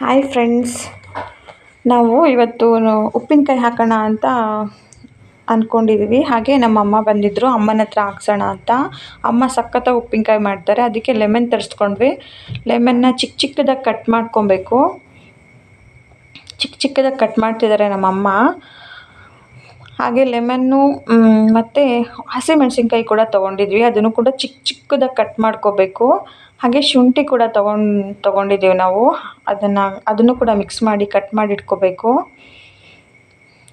Hi friends ನಾವು ಇವತ್ತು ಉಪ್ಪಿನಕಾಯಿ ಹಾಕೋಣ ಅಂತ ಅಂದ್ಕೊಂಡಿದ್ದೀವಿ ಹಾಗೆ ನಮ್ಮ ಅಮ್ಮ ಬಂದಿದ್ದರು ಅಮ್ಮನ ಹತ್ರ ಹಾಕ್ಸೋಣ ಅಂತ. ಅಮ್ಮ ಸಖತ್ತಾಗಿ ಉಪ್ಪಿನಕಾಯಿ ಮಾಡ್ತಾರೆ. ಅದಕ್ಕೆ ಲೆಮನ್ ತರಿಸ್ಕೊಂಡ್ವಿ. ಲೆಮನ್ನ ಚಿಕ್ಕ ಚಿಕ್ಕದಾಗಿ ಕಟ್ ಮಾಡ್ಕೊಬೇಕು. ಚಿಕ್ಕ ಚಿಕ್ಕದಾಗಿ ಕಟ್ ಮಾಡ್ತಿದ್ದಾರೆ ನಮ್ಮಮ್ಮ ಹಾಗೆ ಲೆಮನ್ನು ಮತ್ತು ಹಸಿಮೆಣ್ಸಿನ್ಕಾಯಿ ಕೂಡ ತೊಗೊಂಡಿದ್ವಿ. ಅದನ್ನು ಕೂಡ ಚಿಕ್ಕ ಚಿಕ್ಕದಾಗಿ ಕಟ್ ಮಾಡ್ಕೋಬೇಕು. ಹಾಗೆ ಶುಂಠಿ ಕೂಡ ತೊಗೊಂಡು, ತೊಗೊಂಡಿದ್ದೀವಿ ನಾವು. ಅದನ್ನು ಅದನ್ನು ಕೂಡ ಮಿಕ್ಸ್ ಮಾಡಿ ಕಟ್ ಮಾಡಿ ಇಟ್ಕೋಬೇಕು.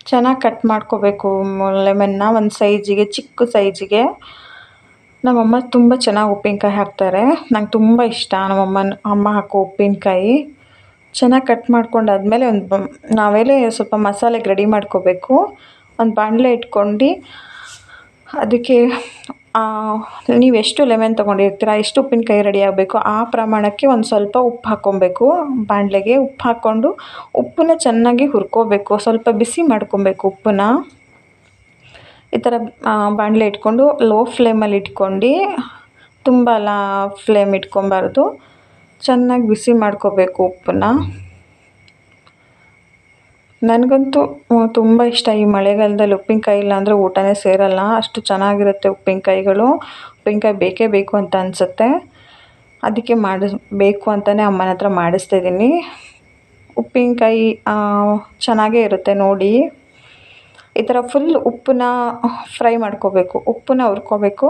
ಚೆನ್ನಾಗಿ ಕಟ್ ಮಾಡ್ಕೋಬೇಕು ಲೆಮನ್ನ ಒಂದು ಸೈಜಿಗೆ ಚಿಕ್ಕ ಸೈಜಿಗೆ ನಮ್ಮಮ್ಮ ತುಂಬ ಚೆನ್ನಾಗಿ ಉಪ್ಪಿನಕಾಯಿ ಹಾಕ್ತಾರೆ. ನಂಗೆ ತುಂಬ ಇಷ್ಟ ನಮ್ಮಮ್ಮನ ಅಮ್ಮ ಹಾಕೋ ಉಪ್ಪಿನಕಾಯಿ. ಚೆನ್ನಾಗಿ ಕಟ್ ಮಾಡ್ಕೊಂಡಾದ್ಮೇಲೆ ಒಂದು, ನಾವೇಲೆ ಸ್ವಲ್ಪ ಮಸಾಲೆಗೆ ರೆಡಿ ಮಾಡ್ಕೋಬೇಕು. ಒಂದು ಬಾಣಲೆ ಇಟ್ಕೊಂಡು ಅದಕ್ಕೆ ನೀವು ಎಷ್ಟು ಲೆಮನ್ ತೊಗೊಂಡಿರ್ತೀರ, ಎಷ್ಟು ಉಪ್ಪಿನಕಾಯಿ ರೆಡಿ ಆಗಬೇಕು, ಆ ಪ್ರಮಾಣಕ್ಕೆ ಒಂದು ಸ್ವಲ್ಪ ಉಪ್ಪು ಹಾಕ್ಕೊಬೇಕು. ಬಾಣಲೆಗೆ ಉಪ್ಪು ಹಾಕ್ಕೊಂಡು ಉಪ್ಪನ್ನ ಚೆನ್ನಾಗಿ ಹುರ್ಕೋಬೇಕು, ಸ್ವಲ್ಪ ಬಿಸಿ ಮಾಡ್ಕೊಬೇಕು ಉಪ್ಪನ್ನ. ಈ ಥರ ಬಾಣಲೆ ಇಟ್ಕೊಂಡು ಲೋ ಫ್ಲೇಮಲ್ಲಿ ಇಟ್ಕೊಂಡು ತುಂಬ ಲಾ ಫ್ಲೇಮ್ ಇಟ್ಕೊಬಾರ್ದು. ಚೆನ್ನಾಗಿ ಬಿಸಿ ಮಾಡ್ಕೋಬೇಕು ಉಪ್ಪನ್ನ. ನನಗಂತೂ ತುಂಬ ಇಷ್ಟ ಈ ಮಳೆಗಾಲದಲ್ಲಿ ಉಪ್ಪಿನಕಾಯಿ ಇಲ್ಲಾಂದರೆ ಊಟನೇ ಸೇರಲ್ಲ. ಅಷ್ಟು ಚೆನ್ನಾಗಿರುತ್ತೆ ಉಪ್ಪಿನಕಾಯಿಗಳು. ಉಪ್ಪಿನಕಾಯಿ ಬೇಕೇ ಬೇಕು ಅಂತ ಅನಿಸುತ್ತೆ. ಅದಕ್ಕೆ ಮಾಡಿಸ್, ಬೇಕು ಅಂತಲೇ ಅಮ್ಮನ ಹತ್ರ ಮಾಡಿಸ್ತಾಯಿದ್ದೀನಿ ಉಪ್ಪಿನಕಾಯಿ ಚೆನ್ನಾಗೇ ಇರುತ್ತೆ ನೋಡಿ. ಈ ಥರ ಫುಲ್ ಉಪ್ಪನ್ನ ಫ್ರೈ ಮಾಡ್ಕೋಬೇಕು. ಉಪ್ಪನ್ನ ಹುರ್ಕೋಬೇಕು.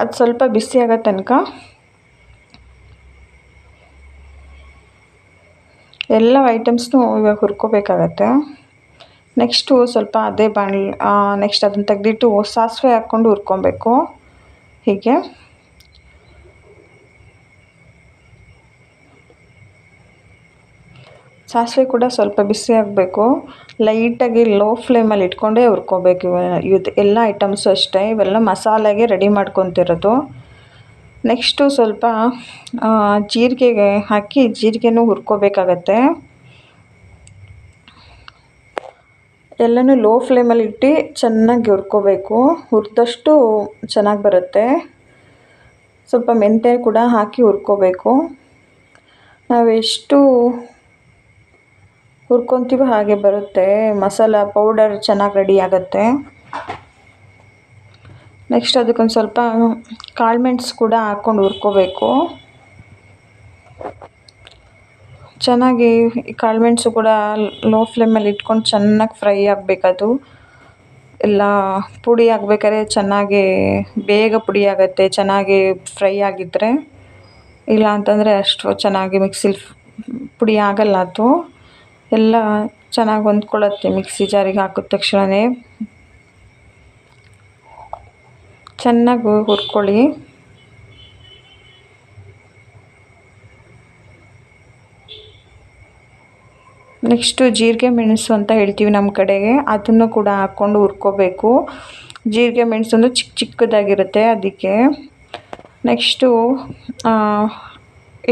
ಅದು ಸ್ವಲ್ಪ ಬಿಸಿ ಆಗೋ ತನಕ ಎಲ್ಲ ಐಟಮ್ಸ್ನೂ ಇವಾಗ ಹುರ್ಕೋಬೇಕಾಗತ್ತೆ. ನೆಕ್ಸ್ಟು ಸ್ವಲ್ಪ ಅದೇ ಬಾಣಲಿ ನೆಕ್ಸ್ಟ್ ಅದನ್ನು ತೆಗೆದಿಟ್ಟು ಸಾಸಿವೆ ಹಾಕ್ಕೊಂಡು ಹುರ್ಕೊಬೇಕು. ಹೀಗೆ. ಸಾಸಿವೆ ಕೂಡ ಸ್ವಲ್ಪ ಬಿಸಿ ಆಗಬೇಕು. ಲೈಟಾಗಿ ಲೋ ಫ್ಲೇಮಲ್ಲಿ ಇಟ್ಕೊಂಡೇ ಹುರ್ಕೋಬೇಕು ಇದು ಎಲ್ಲ ಐಟಮ್ಸು ಅಷ್ಟೇ. ಇವೆಲ್ಲ ಮಸಾಲೆಗೆ ರೆಡಿ ಮಾಡ್ಕೊತಿರೋದು. ನೆಕ್ಸ್ಟು ಸ್ವಲ್ಪ ಜೀರಿಗೆಗೆ ಹಾಕಿ ಜೀರಿಗೆನೂ ಹುರ್ಕೋಬೇಕಾಗತ್ತೆ. ಎಲ್ಲನೂ ಲೋ ಫ್ಲೇಮಲ್ಲಿ ಇಟ್ಟು ಚೆನ್ನಾಗಿ ಹುರ್ಕೋಬೇಕು. ಹುರಿದಷ್ಟು ಚೆನ್ನಾಗಿ ಬರುತ್ತೆ. ಸ್ವಲ್ಪ ಮೆಂತ್ಯ ಕೂಡ ಹಾಕಿ ಹುರ್ಕೋಬೇಕು. ನಾವು ಎಷ್ಟು ಹುರ್ಕೊತೀವೋ ಹಾಗೆ ಬರುತ್ತೆ. ಮಸಾಲ ಪೌಡರ್ ಚೆನ್ನಾಗಿ ರೆಡಿ ಆಗುತ್ತೆ. ನೆಕ್ಸ್ಟ್ ಅದಕ್ಕೊಂದು ಸ್ವಲ್ಪ ಕಾಳುಮೆಣ್ಸು ಕೂಡ ಹಾಕ್ಕೊಂಡು ಹುರ್ಕೋಬೇಕು. ಚೆನ್ನಾಗಿ ಕಾಳುಮೆಣ್ಸು ಕೂಡ ಲೋ ಫ್ಲೇಮಲ್ಲಿ ಇಟ್ಕೊಂಡು ಚೆನ್ನಾಗಿ ಫ್ರೈ ಆಗಬೇಕದು. ಎಲ್ಲ ಪುಡಿ ಆಗಬೇಕಾದ್ರೆ ಚೆನ್ನಾಗಿ, ಬೇಗ ಪುಡಿ ಆಗುತ್ತೆ, ಚೆನ್ನಾಗಿ ಫ್ರೈ ಆಗಿದ್ದರೆ ಇಲ್ಲ ಅಂತಂದರೆ ಅಷ್ಟು ಚೆನ್ನಾಗಿ ಮಿಕ್ಸಿಲಿ ಪುಡಿ ಆಗಲ್ಲ ಅದು. ಎಲ್ಲ ಚೆನ್ನಾಗಿ ಹೊಂದ್ಕೊಳ್ಳುತ್ತೆ ಮಿಕ್ಸಿ ಜಾರಿಗೆ ಹಾಕಿದ ತಕ್ಷಣವೇ ಚೆನ್ನಾಗಿ ಹುರ್ಕೊಳ್ಳಿ. ನೆಕ್ಸ್ಟು ಜೀರಿಗೆ ಮೆಣಸು ಅಂತ ಹೇಳ್ತೀವಿ ನಮ್ಮ ಕಡೆಗೆ. ಅದನ್ನು ಕೂಡ ಹಾಕ್ಕೊಂಡು ಹುರ್ಕೋಬೇಕು. ಜೀರಿಗೆ ಮೆಣಸು ಅಂದರೆ ಚಿಕ್ಕ ಚಿಕ್ಕದಾಗಿರುತ್ತೆ ಅದಕ್ಕೆ. ನೆಕ್ಸ್ಟು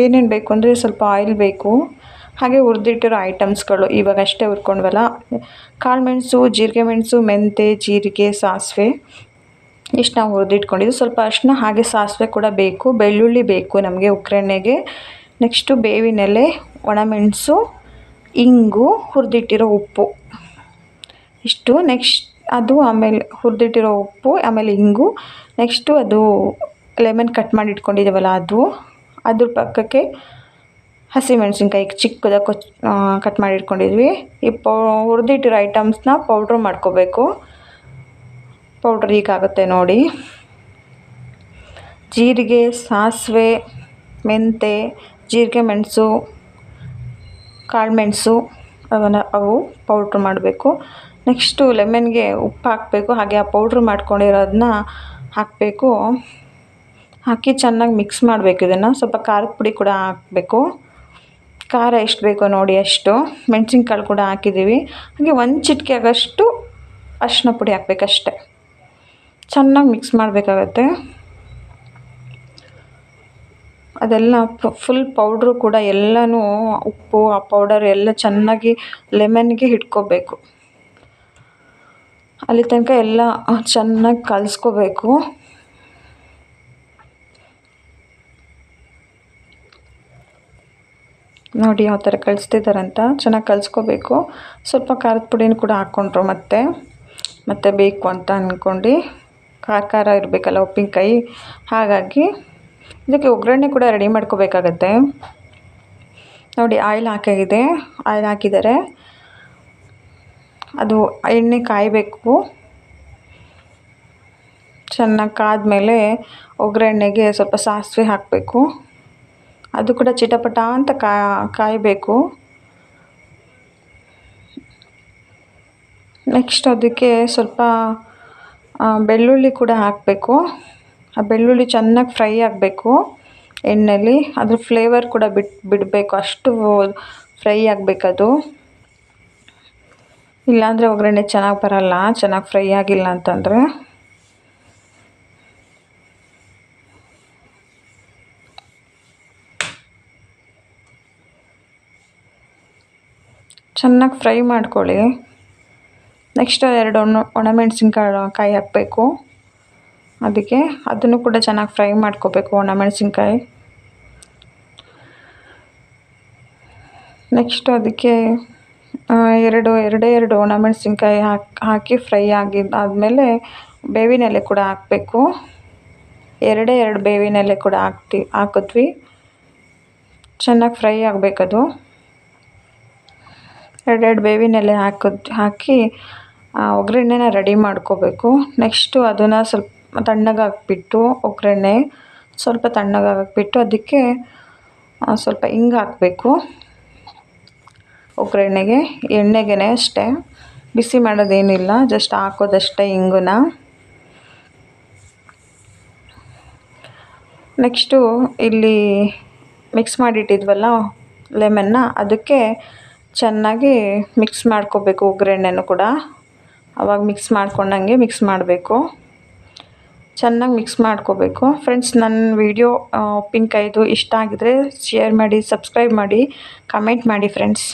ಏನೇನು ಬೇಕು ಅಂದರೆ ಸ್ವಲ್ಪ ಆಯಿಲ್ ಬೇಕು. ಹಾಗೆ ಹುರಿದಿಟ್ಟಿರೋ ಐಟಮ್ಸ್ಗಳು ಇವಾಗ ಅಷ್ಟೇ ಹುರ್ಕೊಂಡ್ವಲ್ಲ. ಕಾಳುಮೆಣಸು ಜೀರಿಗೆ ಮೆಣಸು ಮೆಂತೆ ಜೀರಿಗೆ, ಸಾಸಿವೆ. ಇಷ್ಟು ನಾವು ಹುರಿದಿಟ್ಕೊಂಡಿದ್ದು. ಸ್ವಲ್ಪ ಅರಿಶಿನ, ಹಾಗೆ ಸಾಸಿವೆ ಕೂಡ ಬೇಕು. ಬೆಳ್ಳುಳ್ಳಿ ಬೇಕು ನಮಗೆ ಒಗ್ಗರಣೆಗೆ ನೆಕ್ಸ್ಟು ಬೇವಿನೆಲೆ, ಒಣಮೆಣಸು, ಇಂಗು, ಹುರಿದಿಟ್ಟಿರೋ ಉಪ್ಪು. ಇಷ್ಟು. ನೆಕ್ಸ್ಟ್ ಅದು ಆಮೇಲೆ ಹುರಿದಿಟ್ಟಿರೋ ಉಪ್ಪು, ಆಮೇಲೆ ಇಂಗು. ನೆಕ್ಸ್ಟು ಅದು ಲೆಮನ್ ಕಟ್ ಮಾಡಿ ಇಟ್ಕೊಂಡಿದ್ದೀವಲ್ಲ ಅದು. ಅದ್ರ ಪಕ್ಕಕ್ಕೆ ಹಸಿಮೆಣಸಿನ್ಕಾಯಿ ಚಿಕ್ಕದಾಗಿ ಕೊಚ್ ಕಟ್ ಮಾಡಿಟ್ಕೊಂಡಿದ್ವಿ. ಈ ಪೌ ಹುರಿದಿಟ್ಟಿರೋ ಐಟಮ್ಸ್ನ ಪೌಡ್ರ್ ಮಾಡ್ಕೋಬೇಕು. ಪೌಡ್ರ್ ಹೀಗಾಗುತ್ತೆ ನೋಡಿ. ಜೀರಿಗೆ, ಸಾಸಿವೆ, ಮೆಂತೆ, ಜೀರಿಗೆ ಮೆಣಸು ಕಾಳುಮೆಣ್ಸು ಅವನ್ನ ಅವು ಪೌಡ್ರ್ ಮಾಡಬೇಕು. ನೆಕ್ಸ್ಟು ಲೆಮನ್ಗೆ ಉಪ್ಪು ಹಾಕಬೇಕು. ಹಾಗೆ ಆ ಪೌಡ್ರ್ ಮಾಡ್ಕೊಂಡಿರೋದನ್ನ ಹಾಕಬೇಕು. ಹಾಕಿ ಚೆನ್ನಾಗಿ ಮಿಕ್ಸ್ ಮಾಡಬೇಕು ಇದನ್ನು. ಸ್ವಲ್ಪ ಖಾರದ ಪುಡಿ ಕೂಡ ಹಾಕಬೇಕು. ಖಾರ ಎಷ್ಟು ಬೇಕೋ ನೋಡಿ ಅಷ್ಟು. ಮೆಣಸಿನ್ಕಾಳು ಕೂಡ ಹಾಕಿದ್ದೀವಿ. ಹಾಗೆ ಒಂದು ಚಿಟಿಕೆ ಆಗೋಷ್ಟು ಅರಿಶಿನ ಪುಡಿ ಹಾಕ್ಬೇಕಷ್ಟೆ. ಚೆನ್ನಾಗಿ ಮಿಕ್ಸ್ ಮಾಡಬೇಕಾಗತ್ತೆ. ಅದೆಲ್ಲ ಫುಲ್ ಪೌಡ್ರು ಕೂಡ ಎಲ್ಲನೂ ಉಪ್ಪು, ಆ ಪೌಡರ್ ಎಲ್ಲ ಚೆನ್ನಾಗಿ ಲೆಮನ್ಗೆ ಹಿಡ್ಕೋಬೇಕು. ಅಲ್ಲಿ ತನಕ ಎಲ್ಲ ಚೆನ್ನಾಗಿ ಕಲಿಸ್ಕೋಬೇಕು. ನೋಡಿ ಯಾವ ಥರ ಕಳಿಸ್ತಿದ್ದಾರಂತ ಚೆನ್ನಾಗಿ ಕಲಿಸ್ಕೋಬೇಕು. ಸ್ವಲ್ಪ ಖಾರದ ಪುಡಿನ ಕೂಡ ಹಾಕ್ಕೊಂಡ್ರು ಮತ್ತೆ. ಮತ್ತೆ ಬೇಕು ಅಂತ ಅಂದ್ಕೊಂಡು ಖಾರ ಖಾರ ಇರಬೇಕಲ್ಲ ಉಪ್ಪಿನಕಾಯಿ. ಹಾಗಾಗಿ ಇದಕ್ಕೆ ಒಗ್ಗರಣೆ ಕೂಡ ರೆಡಿ ಮಾಡ್ಕೋಬೇಕಾಗತ್ತೆ. ನೋಡಿ ಆಯಿಲ್ ಹಾಕಾಗಿದೆ ಆಯಿಲ್ ಹಾಕಿದ್ದಾರೆ ಅದು ಎಣ್ಣೆ ಕಾಯಬೇಕು. ಚೆನ್ನಾಗಿ ಕಾದ್ಮೇಲೆ ಒಗ್ಗರಣೆಗೆ ಸ್ವಲ್ಪ ಸಾಸಿವೆ ಹಾಕಬೇಕು. ಅದು ಕೂಡ ಚಿಟಪಟ ಅಂತ ಕಾಯಬೇಕು. ನೆಕ್ಸ್ಟ್ ಅದಕ್ಕೆ ಸ್ವಲ್ಪ ಬೆಳ್ಳುಳ್ಳಿ ಕೂಡ ಹಾಕಬೇಕು. ಆ ಬೆಳ್ಳುಳ್ಳಿ ಚೆನ್ನಾಗಿ ಫ್ರೈ ಆಗಬೇಕು ಎಣ್ಣೆಯಲ್ಲಿ ಅದ್ರ ಫ್ಲೇವರ್ ಕೂಡ ಬಿಟ್ಟು ಬಿಡಬೇಕು. ಅಷ್ಟು ಫ್ರೈ ಆಗಬೇಕದು. ಇಲ್ಲಾಂದರೆ ಒಗ್ಗರಣೆ ಚೆನ್ನಾಗಿ ಬರಲ್ಲ. ಚೆನ್ನಾಗಿ ಫ್ರೈ ಆಗಿಲ್ಲ ಅಂತಂದರೆ. ಚೆನ್ನಾಗಿ ಫ್ರೈ ಮಾಡ್ಕೊಳ್ಳಿ. ನೆಕ್ಸ್ಟ್ ಎರಡು ಒಣ ಒಣಮೆಣ್ಸಿನ್ಕಾಯಿ ಕಾಯಿ ಹಾಕಬೇಕು. ಅದಕ್ಕೆ ಅದನ್ನು ಕೂಡ ಚೆನ್ನಾಗಿ ಫ್ರೈ ಮಾಡ್ಕೋಬೇಕು ಒಣಮೆಣ್ಸಿನ್ಕಾಯಿ. ನೆಕ್ಸ್ಟ್ ಅದಕ್ಕೆ ಎರಡು, ಎರಡೇ ಎರಡು ಒಣಮೆಣ್ಸಿನ್ಕಾಯಿ ಹಾಕಿ ಹಾಕಿ ಫ್ರೈ ಆಗಿದ್ದು ಆದಮೇಲೆ ಬೇವಿನ ಎಲೆ ಕೂಡ ಹಾಕಬೇಕು. ಎರಡೇ ಎರಡು ಬೇವಿನ ಎಲೆ ಕೂಡ ಹಾಕ್ತಿ ಹಾಕಿದ್ವಿ ಚೆನ್ನಾಗಿ ಫ್ರೈ ಆಗಬೇಕದು. ಎರಡೆರಡು ಬೇವಿನ ಎಲೆ ಹಾಕಿದ್, ಹಾಕಿ ಒಗ್ಗರಣೆನ ರೆಡಿ ಮಾಡ್ಕೋಬೇಕು. ನೆಕ್ಸ್ಟು ಅದನ್ನು ಸ್ವಲ್ಪ ತಣ್ಣಗಾಕ್ಬಿಟ್ಟು ಒಗ್ಗರಣೆ ಸ್ವಲ್ಪ ತಣ್ಣಗಾಕ್ಬಿಟ್ಟು ಅದಕ್ಕೆ ಸ್ವಲ್ಪ ಹಿಂಗೆ ಹಾಕಬೇಕು. ಒಗ್ಗರಣೆಗೆ ಎಣ್ಣೆಗೆ ಅಷ್ಟೇ. ಬಿಸಿ ಮಾಡೋದೇನಿಲ್ಲ ಜಸ್ಟ್ ಹಾಕೋದಷ್ಟೇ ಹಿಂಗನ್ನ ನೆಕ್ಸ್ಟು ಇಲ್ಲಿ ಮಿಕ್ಸ್ ಮಾಡಿಟ್ಟಿದ್ವಲ್ಲ ಲೆಮನ್ನ ಅದಕ್ಕೆ ಚೆನ್ನಾಗಿ ಮಿಕ್ಸ್ ಮಾಡ್ಕೋಬೇಕು ಒಗ್ಗರಣೆನೂ ಕೂಡ. ಅವಾಗ ಮಿಕ್ಸ್ ಮಾಡ್ಕೊಂಡಂಗೆ ಮಿಕ್ಸ್ ಮಾಡಬೇಕು. ಚೆನ್ನಾಗಿ ಮಿಕ್ಸ್ ಮಾಡ್ಕೋಬೇಕು. ಫ್ರೆಂಡ್ಸ್ ನನ್ನ ವೀಡಿಯೋ ಉಪ್ಪಿನಕಾಯಿದು ಇಷ್ಟ ಆಗಿದ್ರೆ ಶೇರ್ ಮಾಡಿ ಸಬ್ಸ್ಕ್ರೈಬ್ ಮಾಡಿ ಕಮೆಂಟ್ ಮಾಡಿ ಫ್ರೆಂಡ್ಸ್